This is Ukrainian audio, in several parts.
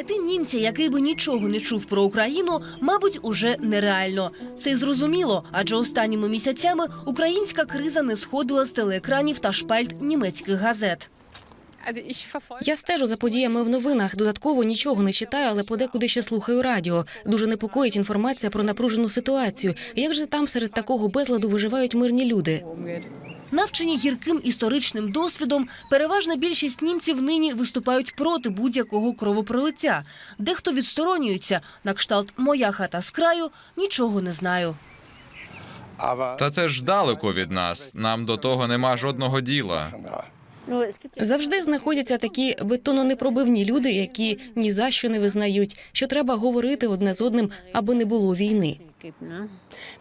Знайти німця, який би нічого не чув про Україну, мабуть, уже нереально. Це й зрозуміло, адже останніми місяцями українська криза не сходила з телеекранів та шпальт німецьких газет. Я стежу за подіями в новинах. Додатково нічого не читаю, але подекуди ще слухаю радіо. Дуже непокоїть інформація про напружену ситуацію. Як же там серед такого безладу виживають мирні люди? Навчені гірким історичним досвідом, переважна більшість німців нині виступають проти будь-якого кровопролиття. Дехто відсторонюється на кшталт Моя хата з краю нічого не знаю. Та це ж далеко від нас. Нам до того нема жодного діла. Завжди знаходяться такі бетононепробивні люди, які ні за що не визнають, що треба говорити одне з одним, аби не було війни.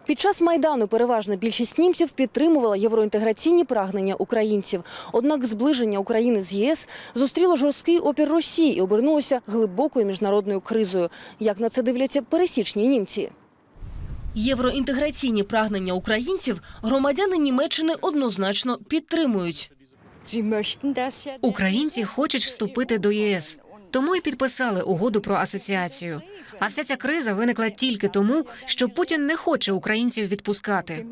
Під час майдану переважна більшість німців підтримувала євроінтеграційні прагнення українців. Однак зближення України з ЄС зустріло жорсткий опір Росії і обернулося глибокою міжнародною кризою. Як на це дивляться пересічні німці? Євроінтеграційні прагнення українців громадяни Німеччини однозначно підтримують. Українці хочуть вступити до ЄС, тому і підписали угоду про асоціацію. А вся ця криза виникла тільки тому, що Путін не хоче українців відпускати.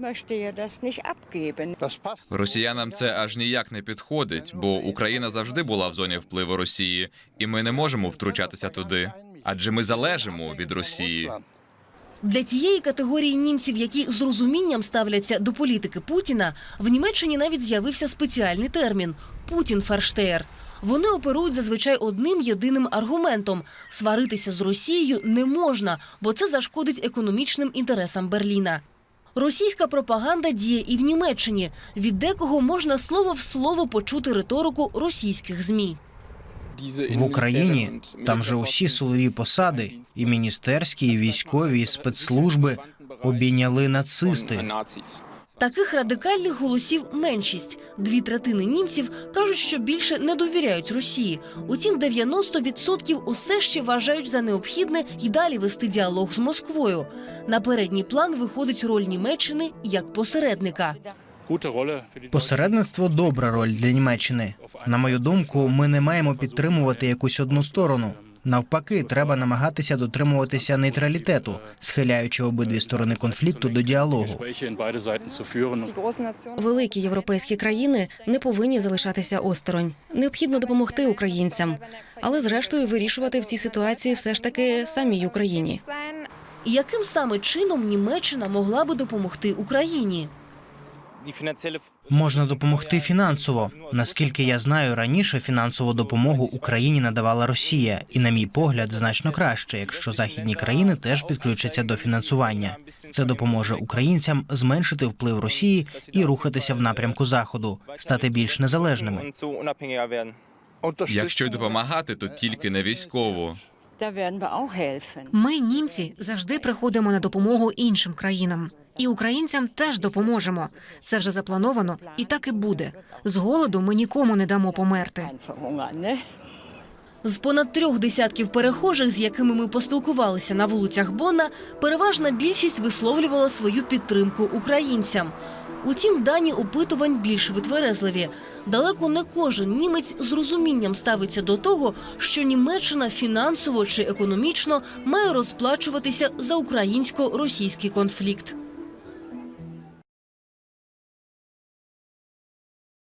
Росіянам це аж ніяк не підходить, бо Україна завжди була в зоні впливу Росії, і ми не можемо втручатися туди. Адже ми залежимо від Росії. Для тієї категорії німців, які з розумінням ставляться до політики Путіна, в Німеччині навіть з'явився спеціальний термін Путін Ферштеєр. Вони оперують зазвичай одним єдиним аргументом: сваритися з Росією не можна, бо це зашкодить економічним інтересам Берліна. Російська пропаганда діє і в Німеччині. Від декого можна слово в слово почути риторику російських змі. В Україні там же усі силові посади, і міністерські, і військові, і спецслужби обійняли нацисти. Таких радикальних голосів меншість. Дві третини німців кажуть, що більше не довіряють Росії. Утім, 90% усе ще вважають за необхідне і далі вести діалог з Москвою. На передній план виходить роль Німеччини як посередника. Посередництво добра роль для Німеччини. На мою думку, ми не маємо підтримувати якусь одну сторону. Навпаки, треба намагатися дотримуватися нейтралітету, схиляючи обидві сторони конфлікту до діалогу. Великі європейські країни не повинні залишатися осторонь. Необхідно допомогти українцям, але зрештою вирішувати в цій ситуації все ж таки самій Україні. Яким саме чином Німеччина могла би допомогти Україні? Можна допомогти фінансово. Наскільки я знаю, раніше фінансову допомогу Україні надавала Росія, і, на мій погляд, значно краще, якщо західні країни теж підключаться до фінансування. Це допоможе українцям зменшити вплив Росії і рухатися в напрямку заходу, стати більш незалежними. Якщо й допомагати, то тільки не військово. Ми, німці, завжди приходимо на допомогу іншим країнам. І українцям теж допоможемо. Це вже заплановано, і так і буде. З голоду ми нікому не дамо померти. З понад трьох десятків перехожих, з якими ми поспілкувалися на вулицях Бонна, переважна більшість висловлювала свою підтримку українцям. Утім, дані опитувань більш витверезливі. Далеко не кожен німець з розумінням ставиться до того, що Німеччина фінансово чи економічно має розплачуватися за українсько-російський конфлікт.